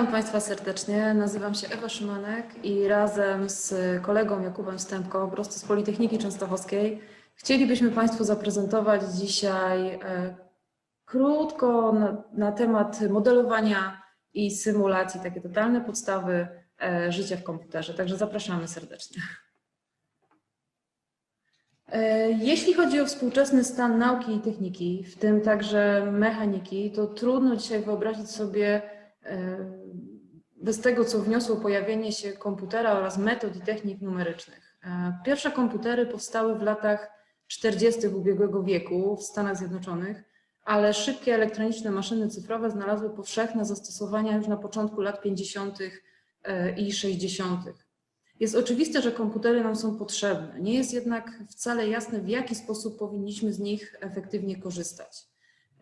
Witam Państwa serdecznie. Nazywam się Ewa Szymanek i razem z kolegą Jakubem Stępką, prosto z Politechniki Częstochowskiej, chcielibyśmy Państwu zaprezentować dzisiaj e, krótko na, na temat modelowania i symulacji, takie totalne podstawy e, życia w komputerze. Także zapraszamy serdecznie. E, Jeśli chodzi o współczesny stan nauki i techniki, w tym także mechaniki, to trudno dzisiaj wyobrazić sobie bez tego, co wniosło pojawienie się komputera oraz metod i technik numerycznych. E, Pierwsze komputery powstały w latach 40. ubiegłego wieku w Stanach Zjednoczonych, ale szybkie elektroniczne maszyny cyfrowe znalazły powszechne zastosowania już na początku lat 50. i 60. Jest oczywiste, że komputery nam są potrzebne. Nie jest jednak wcale jasne, w jaki sposób powinniśmy z nich efektywnie korzystać.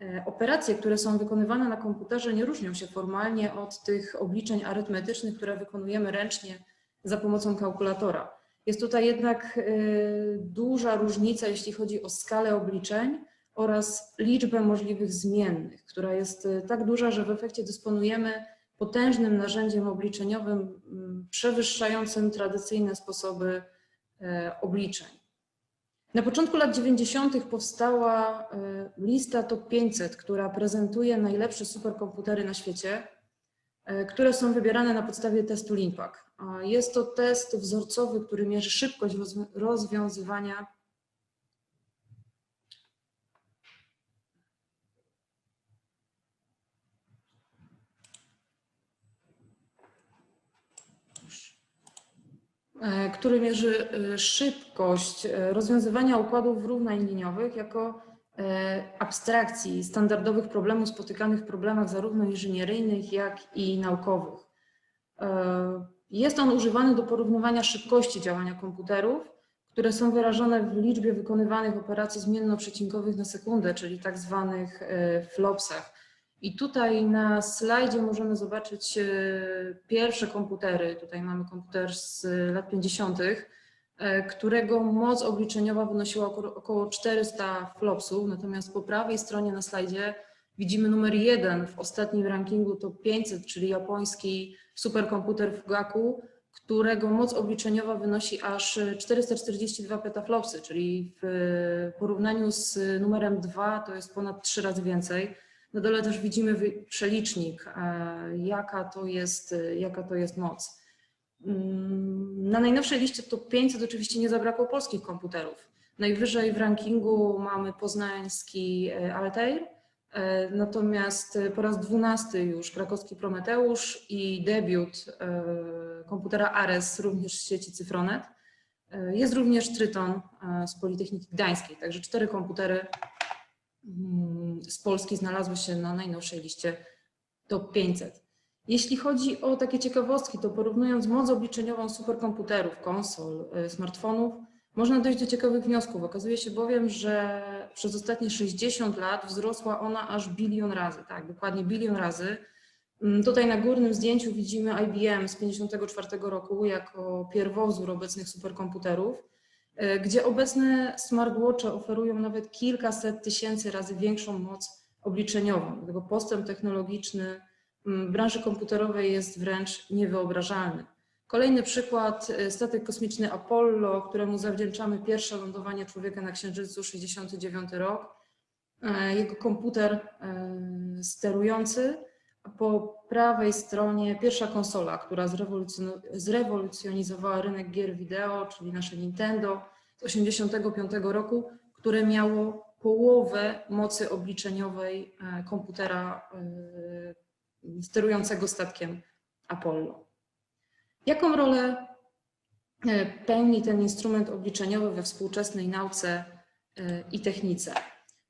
E, Operacje, które są wykonywane na komputerze, nie różnią się formalnie od tych obliczeń arytmetycznych, które wykonujemy ręcznie za pomocą kalkulatora. Jest tutaj jednak e, duża różnica, jeśli chodzi o skalę obliczeń oraz liczbę możliwych zmiennych, która jest e, tak duża, że w efekcie dysponujemy potężnym narzędziem obliczeniowym mm, przewyższającym tradycyjne sposoby obliczeń. Na początku lat 90. powstała e, lista top 500, która prezentuje najlepsze superkomputery na świecie, e, które są wybierane na podstawie testu LINPACK. A Jest to test wzorcowy, który mierzy szybkość rozwi- rozwiązywania który mierzy e, szybkość e, rozwiązywania układów równań liniowych jako e, abstrakcji standardowych problemów spotykanych w problemach zarówno inżynieryjnych, jak i naukowych. E, Jest on używany do porównywania szybkości działania komputerów, które są wyrażone w liczbie wykonywanych operacji zmiennoprzecinkowych na sekundę, czyli tak zwanych e, flopsach. I tutaj na slajdzie możemy zobaczyć e, pierwsze komputery. Tutaj mamy komputer z lat 50., e, którego moc obliczeniowa wynosiła około- około 400 flopsów. Natomiast po prawej stronie na slajdzie widzimy numer jeden w ostatnim rankingu top 500, czyli japoński superkomputer Fugaku, którego moc obliczeniowa wynosi aż 442 petaflopsy, czyli w porównaniu z numerem 2 to jest ponad trzy razy więcej. Na dole też widzimy przelicznik, e, jaka to jest, e, jaka to jest moc. Mm, Na najnowszej liście top 500 oczywiście nie zabrakło polskich komputerów. Najwyżej w rankingu mamy poznański e, Altair, natomiast po raz dwunasty już krakowski Prometeusz i debiut komputera Ares również z sieci Cyfronet. Jest również Tryton z Politechniki Gdańskiej, także cztery komputery mm, z Polski znalazły się na najnowszej liście top 500. Jeśli chodzi o takie ciekawostki, to porównując moc obliczeniową superkomputerów, konsol, y, smartfonów, można dojść do ciekawych wniosków. Okazuje się bowiem, że przez ostatnie 60 lat wzrosła ona aż bilion razy, tak, dokładnie bilion razy. Mm, Tutaj na górnym zdjęciu widzimy IBM z 1954 roku jako pierwowzór obecnych superkomputerów, gdzie obecne smartwatche oferują nawet kilkaset tysięcy razy większą moc obliczeniową. Dlatego postęp technologiczny w branży komputerowej jest wręcz niewyobrażalny. Kolejny przykład, y, statek kosmiczny Apollo, któremu zawdzięczamy pierwsze lądowanie człowieka na Księżycu, 69 rok. E, Jego komputer e, sterujący, po prawej stronie pierwsza konsola, która zrewolucjon- zrewolucjonizowała rynek gier wideo, czyli nasze Nintendo z 85 roku, które miało połowę mocy obliczeniowej e, komputera e, sterującego statkiem Apollo. Jaką rolę e, pełni ten instrument obliczeniowy we współczesnej nauce i technice?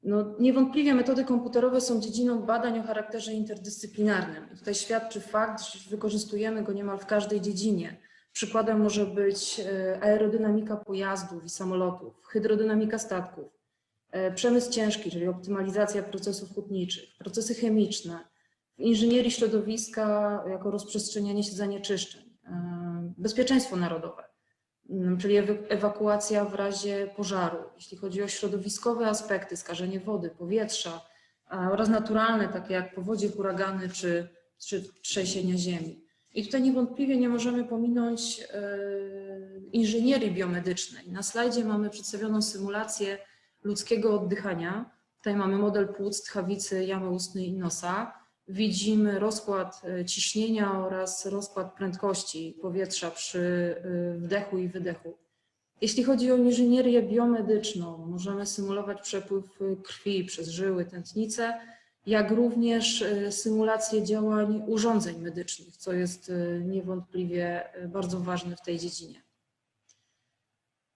No, niewątpliwie metody komputerowe są dziedziną badań o charakterze interdyscyplinarnym. I Tutaj świadczy fakt, że wykorzystujemy go niemal w każdej dziedzinie. Przykładem może być e, aerodynamika pojazdów i samolotów, hydrodynamika statków, e, przemysł ciężki, czyli optymalizacja procesów hutniczych, procesy chemiczne, inżynierii środowiska jako rozprzestrzenianie się zanieczyszczeń, e, bezpieczeństwo narodowe, czyli ewa- ewakuacja w razie pożaru, jeśli chodzi o środowiskowe aspekty, skażenie wody, powietrza e, oraz naturalne, takie jak powodzie, huragany czy, czy trzęsienia ziemi. I tutaj niewątpliwie nie możemy pominąć inżynierii biomedycznej. Na slajdzie mamy przedstawioną symulację ludzkiego oddychania. Tutaj mamy model płuc, tchawicy, jamy ustnej i nosa. Widzimy rozkład ciśnienia oraz rozkład prędkości powietrza przy wdechu i wydechu. Jeśli chodzi o inżynierię biomedyczną, możemy symulować przepływ krwi przez żyły, tętnice, jak również symulację działań urządzeń medycznych, co jest niewątpliwie bardzo ważne w tej dziedzinie.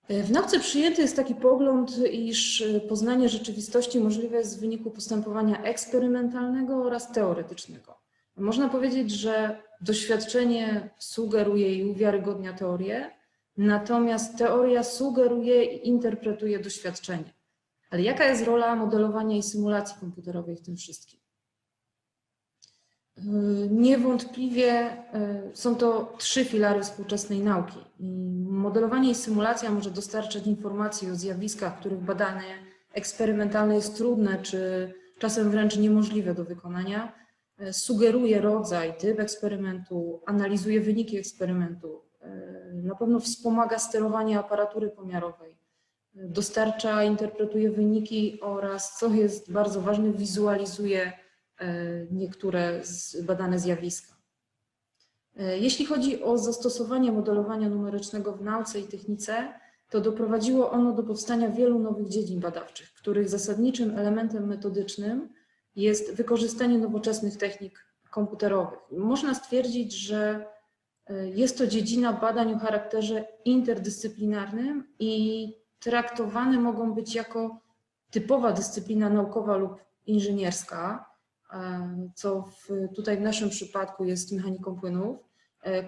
W nauce przyjęty jest taki pogląd, iż poznanie rzeczywistości możliwe jest w wyniku postępowania eksperymentalnego oraz teoretycznego. Można powiedzieć, że doświadczenie sugeruje i uwiarygodnia teorię, natomiast teoria sugeruje i interpretuje doświadczenie. Ale jaka jest rola modelowania i symulacji komputerowej w tym wszystkim? Niewątpliwie są to trzy filary współczesnej nauki. Modelowanie i symulacja może dostarczać informacji o zjawiskach, których badanie eksperymentalne jest trudne czy czasem wręcz niemożliwe do wykonania. Sugeruje rodzaj, typ eksperymentu, analizuje wyniki eksperymentu. Na pewno wspomaga sterowanie aparatury pomiarowej. Dostarcza, interpretuje wyniki oraz, co jest bardzo ważne, wizualizuje niektóre badane zjawiska. Jeśli chodzi o zastosowanie modelowania numerycznego w nauce i technice, to doprowadziło ono do powstania wielu nowych dziedzin badawczych, których zasadniczym elementem metodycznym jest wykorzystanie nowoczesnych technik komputerowych. Można stwierdzić, że jest to dziedzina badań o charakterze interdyscyplinarnym i traktowane mogą być jako typowa dyscyplina naukowa lub inżynierska, co w, tutaj w naszym przypadku jest mechaniką płynów,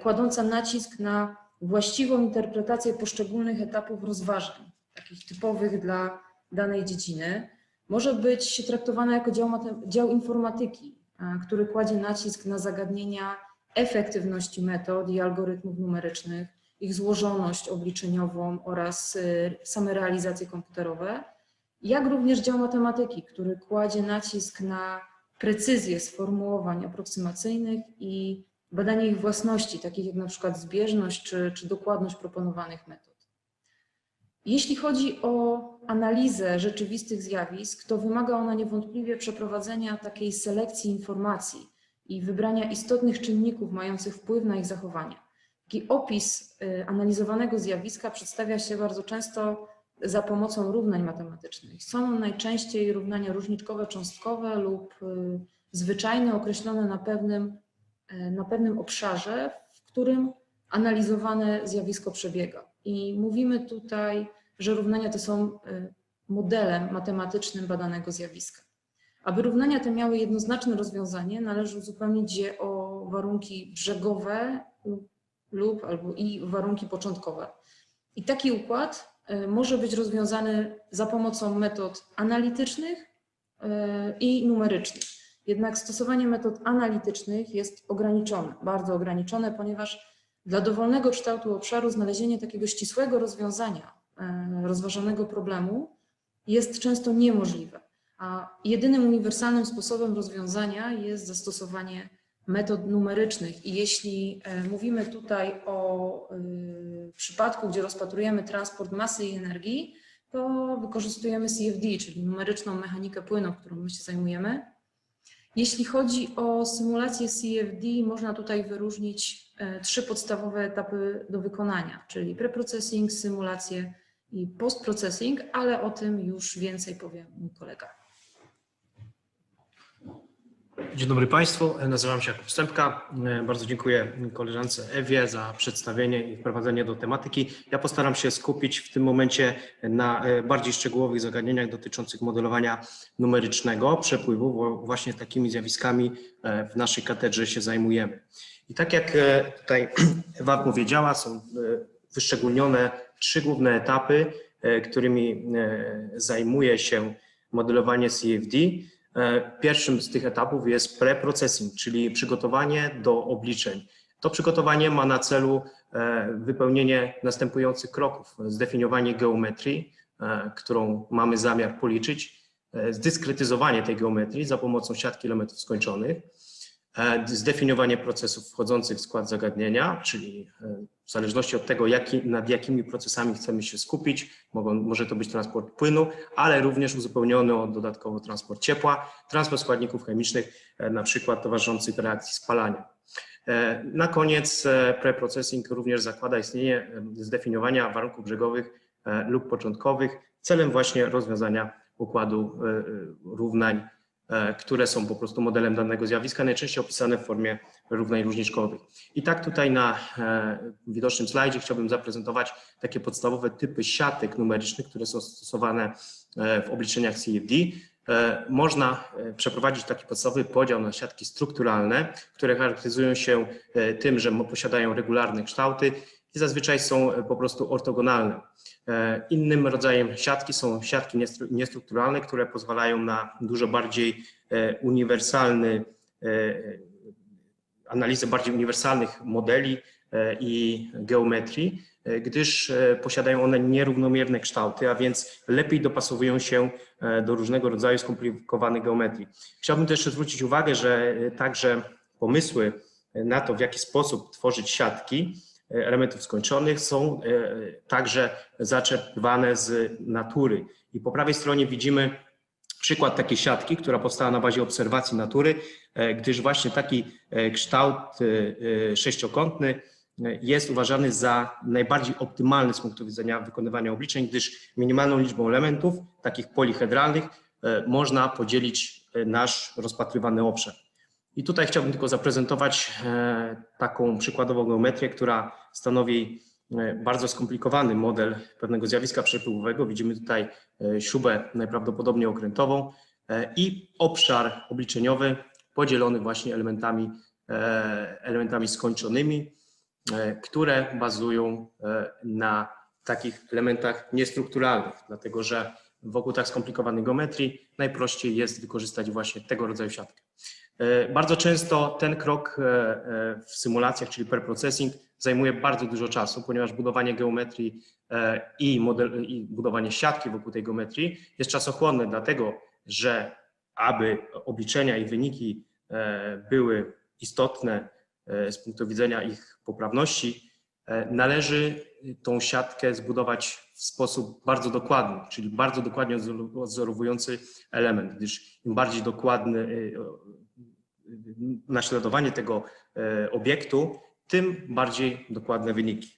kładąca nacisk na właściwą interpretację poszczególnych etapów rozważań, takich typowych dla danej dziedziny. Może być traktowana jako dział, dział informatyki, który kładzie nacisk na zagadnienia efektywności metod i algorytmów numerycznych, ich złożoność obliczeniową oraz same realizacje komputerowe, jak również dział matematyki, który kładzie nacisk na precyzję sformułowań aproksymacyjnych i badanie ich własności, takich jak na przykład zbieżność czy, czy dokładność proponowanych metod. Jeśli chodzi o analizę rzeczywistych zjawisk, to wymaga ona niewątpliwie przeprowadzenia takiej selekcji informacji i wybrania istotnych czynników mających wpływ na ich zachowanie. Taki opis analizowanego zjawiska przedstawia się bardzo często za pomocą równań matematycznych. Są najczęściej równania różniczkowe, cząstkowe lub zwyczajne, określone na pewnym, na pewnym obszarze, w którym analizowane zjawisko przebiega. I mówimy tutaj, że równania te są modelem matematycznym badanego zjawiska. Aby równania te miały jednoznaczne rozwiązanie, należy uzupełnić je o warunki brzegowe lub, lub albo i warunki początkowe. I taki układ może być rozwiązany za pomocą metod analitycznych i numerycznych. Jednak stosowanie metod analitycznych jest ograniczone, bardzo ograniczone, ponieważ dla dowolnego kształtu obszaru znalezienie takiego ścisłego rozwiązania rozważanego problemu jest często niemożliwe. A jedynym uniwersalnym sposobem rozwiązania jest zastosowanie metod numerycznych. I jeśli mówimy tutaj o przypadku, gdzie rozpatrujemy transport masy i energii, to wykorzystujemy CFD, czyli numeryczną mechanikę płynu, którą my się zajmujemy. Jeśli chodzi o symulację CFD, można tutaj wyróżnić trzy podstawowe etapy do wykonania, czyli preprocessing, symulację i postprocessing, ale o tym już więcej powie mój kolega. Dzień dobry Państwu, nazywam się Jakub Stępka. Bardzo dziękuję koleżance Ewie za przedstawienie i wprowadzenie do tematyki. Ja postaram się skupić w tym momencie na bardziej szczegółowych zagadnieniach dotyczących modelowania numerycznego przepływu, bo właśnie takimi zjawiskami w naszej katedrze się zajmujemy. I tak jak tutaj Ewa powiedziała, są wyszczególnione trzy główne etapy, którymi zajmuje się modelowanie CFD. Pierwszym z tych etapów jest preprocessing, czyli przygotowanie do obliczeń. To przygotowanie ma na celu wypełnienie następujących kroków. Zdefiniowanie geometrii, którą mamy zamiar policzyć, zdyskretyzowanie tej geometrii za pomocą siatki elementów skończonych, e, zdefiniowanie procesów wchodzących w skład zagadnienia, czyli e, w zależności od tego, jaki, nad jakimi procesami chcemy się skupić, mogą, może to być transport płynu, ale również uzupełniony o dodatkowo transport ciepła, transport składników chemicznych, e, na przykład towarzyszących reakcji spalania. E, Na koniec e, preprocessing również zakłada istnienie e, zdefiniowania warunków brzegowych e, lub początkowych celem właśnie rozwiązania układu e, e, równań, e, które są po prostu modelem danego zjawiska, najczęściej opisane w formie równań różniczkowych. I tak tutaj na e, widocznym slajdzie chciałbym zaprezentować takie podstawowe typy siatek numerycznych, które są stosowane e, w obliczeniach CFD. E, Można e, przeprowadzić taki podstawowy podział na siatki strukturalne, które charakteryzują się e, tym, że posiadają regularne kształty i zazwyczaj są e, po prostu ortogonalne. E, Innym rodzajem siatki są siatki niestru- niestrukturalne, które pozwalają na dużo bardziej e, uniwersalny, analizę bardziej uniwersalnych modeli i geometrii, gdyż posiadają one nierównomierne kształty, a więc lepiej dopasowują się do różnego rodzaju skomplikowanych geometrii. Chciałbym też zwrócić uwagę, że także pomysły na to, w jaki sposób tworzyć siatki elementów skończonych są e, także zaczerpywane z natury. I po prawej stronie widzimy przykład takiej siatki, która powstała na bazie obserwacji natury, e, gdyż właśnie taki e, kształt e, e, sześciokątny e, jest uważany za najbardziej optymalny z punktu widzenia wykonywania obliczeń, gdyż minimalną liczbą elementów, takich polihedralnych, e, można podzielić e, nasz rozpatrywany obszar. I tutaj chciałbym tylko zaprezentować e, taką przykładową geometrię, która stanowi e, bardzo skomplikowany model pewnego zjawiska przepływowego. Widzimy tutaj e, śrubę najprawdopodobniej okrętową i obszar obliczeniowy podzielony właśnie elementami, elementami skończonymi, które bazują na takich elementach niestrukturalnych, dlatego że wokół tak skomplikowanej geometrii najprościej jest wykorzystać właśnie tego rodzaju siatkę. E, Bardzo często ten krok e, e, w symulacjach, czyli per processing, zajmuje bardzo dużo czasu, ponieważ budowanie geometrii i, model, i budowanie siatki wokół tej geometrii jest czasochłonne, dlatego że aby obliczenia i wyniki były istotne z punktu widzenia ich poprawności, należy tą siatkę zbudować w sposób bardzo dokładny, czyli bardzo dokładnie odzorowujący element, gdyż im bardziej dokładny naśladowanie tego e, obiektu, tym bardziej dokładne wyniki.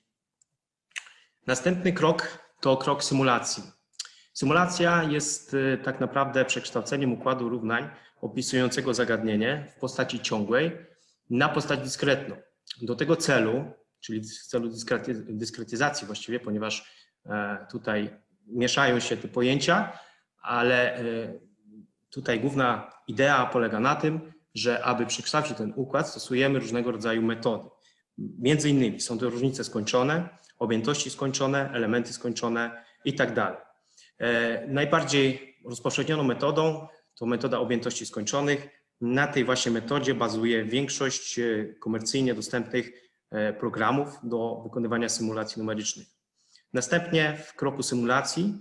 Następny krok to krok symulacji. Symulacja jest e, tak naprawdę przekształceniem układu równań opisującego zagadnienie w postaci ciągłej na postać dyskretną. Do tego celu, czyli w celu dyskrety- dyskretyzacji właściwie, ponieważ e, tutaj mieszają się te pojęcia, ale tutaj główna idea polega na tym, że aby przekształcić ten układ, stosujemy różnego rodzaju metody. Między innymi są to różnice skończone, objętości skończone, elementy skończone i tak dalej. E, Najbardziej rozpowszechnioną metodą to metoda objętości skończonych. Na tej właśnie metodzie bazuje większość e, komercyjnie dostępnych e, programów do wykonywania symulacji numerycznych. Następnie w kroku symulacji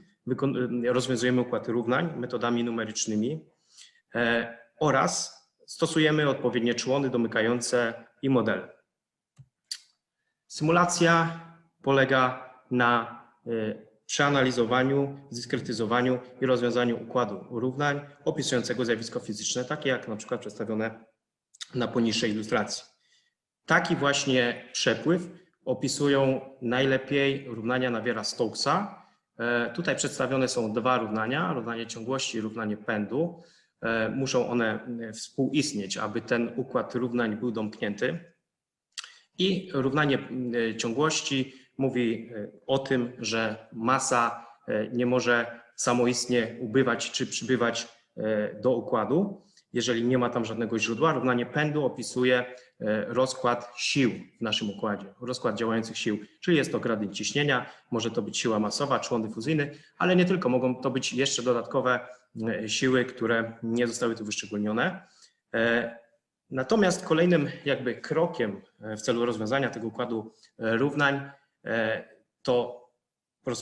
rozwiązujemy układy równań metodami numerycznymi oraz stosujemy odpowiednie człony domykające i modele. Symulacja polega na e, przeanalizowaniu, dyskretyzowaniu i rozwiązaniu układu równań opisującego zjawisko fizyczne, takie jak na przykład przedstawione na poniższej ilustracji. Taki właśnie przepływ opisują najlepiej równania Nawiera Stokesa. E, Tutaj przedstawione są dwa równania, równanie ciągłości i równanie pędu. E, Muszą one e, współistnieć, aby ten układ równań był domknięty. I równanie e, ciągłości mówi o tym, że masa nie może samoistnie ubywać czy przybywać do układu, jeżeli nie ma tam żadnego źródła. Równanie pędu opisuje rozkład sił w naszym układzie, rozkład działających sił, czyli jest to gradient ciśnienia, może to być siła masowa, człon dyfuzyjny, ale nie tylko, mogą to być jeszcze dodatkowe siły, które nie zostały tu wyszczególnione. E, Natomiast kolejnym jakby krokiem e, w celu rozwiązania tego układu e, równań e, to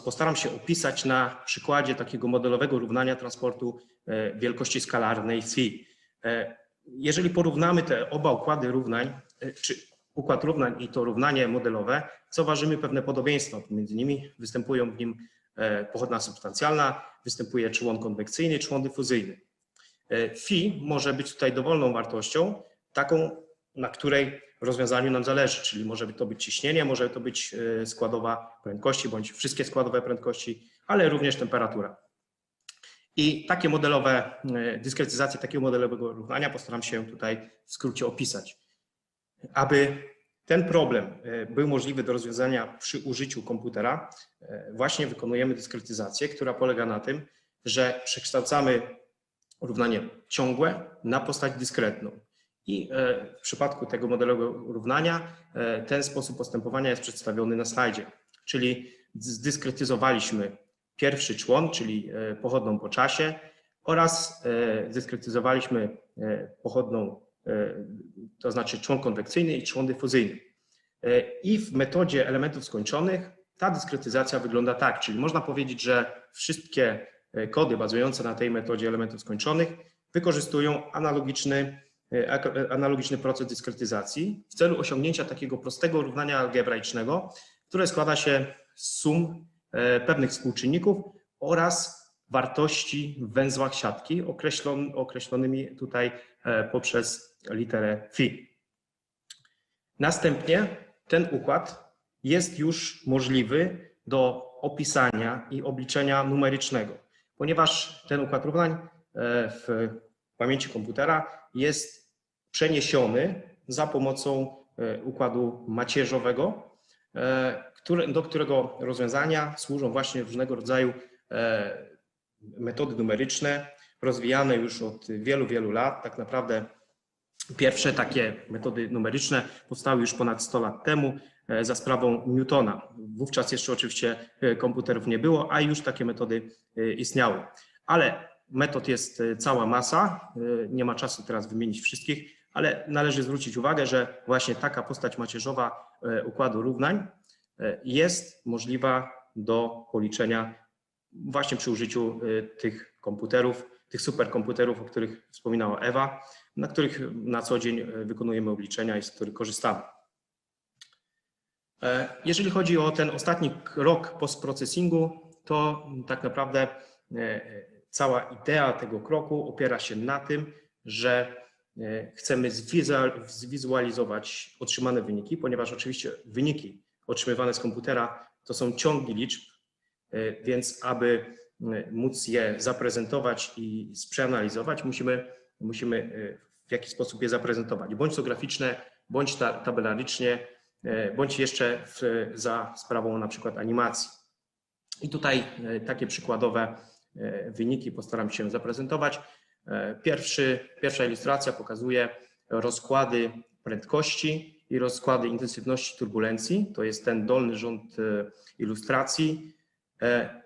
postaram się opisać na przykładzie takiego modelowego równania transportu e, wielkości skalarnej phi. E, jeżeli porównamy te oba układy równań, e, czy układ równań i to równanie modelowe, zauważymy pewne podobieństwa między nimi. Występują w nim e, pochodna substancjalna, występuje człon konwekcyjny, człon dyfuzyjny. E, Phi może być tutaj dowolną wartością, taką, na której rozwiązaniu nam zależy, czyli może to być ciśnienie, może to być e, składowa prędkości, bądź wszystkie składowe prędkości, ale również temperatura. I takie modelowe, e, dyskretyzację takiego modelowego równania postaram się tutaj w skrócie opisać. Aby ten problem e, był możliwy do rozwiązania przy użyciu komputera, e, właśnie wykonujemy dyskretyzację, która polega na tym, że przekształcamy równanie ciągłe na postać dyskretną. I e, w przypadku tego modelowego równania ten sposób postępowania jest przedstawiony na slajdzie. Czyli zdyskretyzowaliśmy pierwszy człon, czyli pochodną po czasie oraz zdyskretyzowaliśmy pochodną, to znaczy człon konwekcyjny i człon dyfuzyjny. E, I w metodzie elementów skończonych ta dyskretyzacja wygląda tak, czyli można powiedzieć, że wszystkie e, kody bazujące na tej metodzie elementów skończonych wykorzystują analogiczny, e, analogiczny proces dyskretyzacji w celu osiągnięcia takiego prostego równania algebraicznego, które składa się z sum e, pewnych współczynników oraz wartości w węzłach siatki określon, określonymi tutaj e, poprzez literę phi. Następnie ten układ jest już możliwy do opisania i obliczenia numerycznego, ponieważ ten układ równań e, w pamięci komputera jest przeniesiony za pomocą e, układu macierzowego, do którego rozwiązania służą właśnie różnego rodzaju metody numeryczne, rozwijane już od wielu, wielu lat. Tak naprawdę pierwsze takie metody numeryczne powstały już ponad 100 lat temu e, za sprawą Newtona. Wówczas jeszcze oczywiście e, komputerów nie było, a już takie metody e, istniały. Ale metod jest cała masa, nie ma czasu teraz wymienić wszystkich, ale należy zwrócić uwagę, że właśnie taka postać macierzowa układu równań jest możliwa do policzenia właśnie przy użyciu e, tych komputerów, tych superkomputerów, o których wspominała Ewa, na których na co dzień e, wykonujemy obliczenia i z których korzystamy. E, Jeżeli chodzi o ten ostatni krok postprocesingu, to tak naprawdę e, cała idea tego kroku opiera się na tym, że e, chcemy zwizual- zwizualizować otrzymane wyniki, ponieważ oczywiście wyniki otrzymywane z komputera to są ciągi liczb, e, więc aby e, móc je zaprezentować i przeanalizować, musimy, musimy e, w jakiś sposób je zaprezentować, bądź to graficzne, bądź ta, tabelarycznie, e, bądź jeszcze w, za sprawą na przykład animacji. I tutaj e, takie przykładowe e, wyniki postaram się zaprezentować. E, Pierwszy, pierwsza ilustracja pokazuje rozkłady prędkości i rozkłady intensywności turbulencji. To jest ten dolny rząd e, ilustracji. E,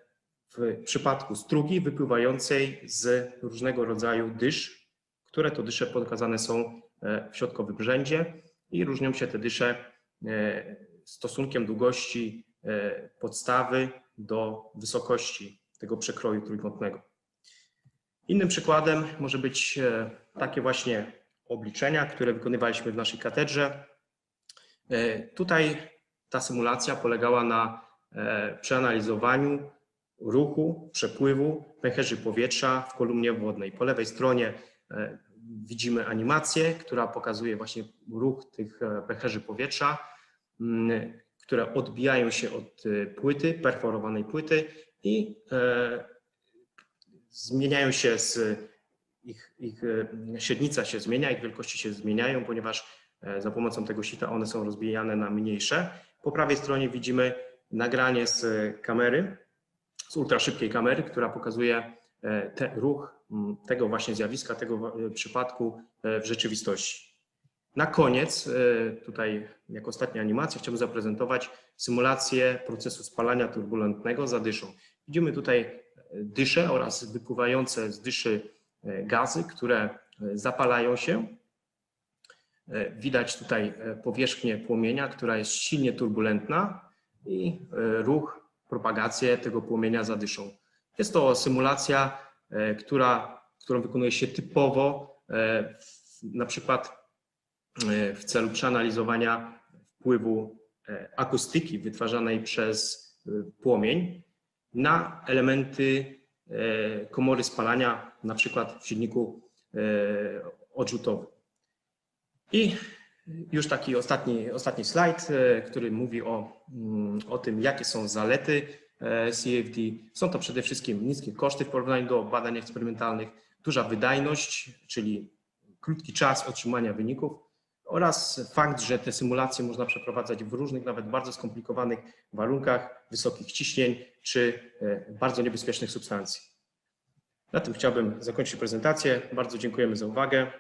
W przypadku strugi wypływającej z różnego rodzaju dysz, które to dysze pokazane są e, w środkowym rzędzie i różnią się te dysze e, stosunkiem długości podstawy do wysokości tego przekroju trójkątnego. Innym przykładem może być takie właśnie obliczenia, które wykonywaliśmy w naszej katedrze. Tutaj ta symulacja polegała na przeanalizowaniu ruchu, przepływu pęcherzy powietrza w kolumnie wodnej. Po lewej stronie e, widzimy animację, która pokazuje właśnie ruch tych e, pęcherzy powietrza, mm, które odbijają się od e, płyty, perforowanej płyty i e, zmieniają się z ich, ich e, średnica się zmienia, ich wielkości się zmieniają, ponieważ e, za pomocą tego sita one są rozbijane na mniejsze. Po prawej stronie widzimy nagranie z kamery, z ultraszybkiej kamery, która pokazuje e, te, ruch tego właśnie zjawiska, tego e, przypadku e, w rzeczywistości. Na koniec, e, tutaj jako ostatnia animacja, chciałbym zaprezentować symulację procesu spalania turbulentnego za dyszą. Widzimy tutaj e, dysze oraz wypływające z dyszy e, gazy, które e, zapalają się. E, Widać tutaj e, powierzchnię płomienia, która jest silnie turbulentna i e, ruch, propagację tego płomienia za dyszą. Jest to symulacja, e, która, którą wykonuje się typowo e, na przykład w celu przeanalizowania wpływu akustyki wytwarzanej przez płomień na elementy komory spalania, na przykład w silniku odrzutowym. I już taki ostatni, ostatni slajd, e, który mówi o, mm, o tym, jakie są zalety e, CFD. Są to przede wszystkim niskie koszty w porównaniu do badań eksperymentalnych, duża wydajność, czyli krótki czas otrzymania wyników oraz fakt, że te symulacje można przeprowadzać w różnych, nawet bardzo skomplikowanych warunkach, wysokich ciśnień czy e, bardzo niebezpiecznych substancji. Na tym chciałbym zakończyć prezentację. Bardzo dziękujemy za uwagę.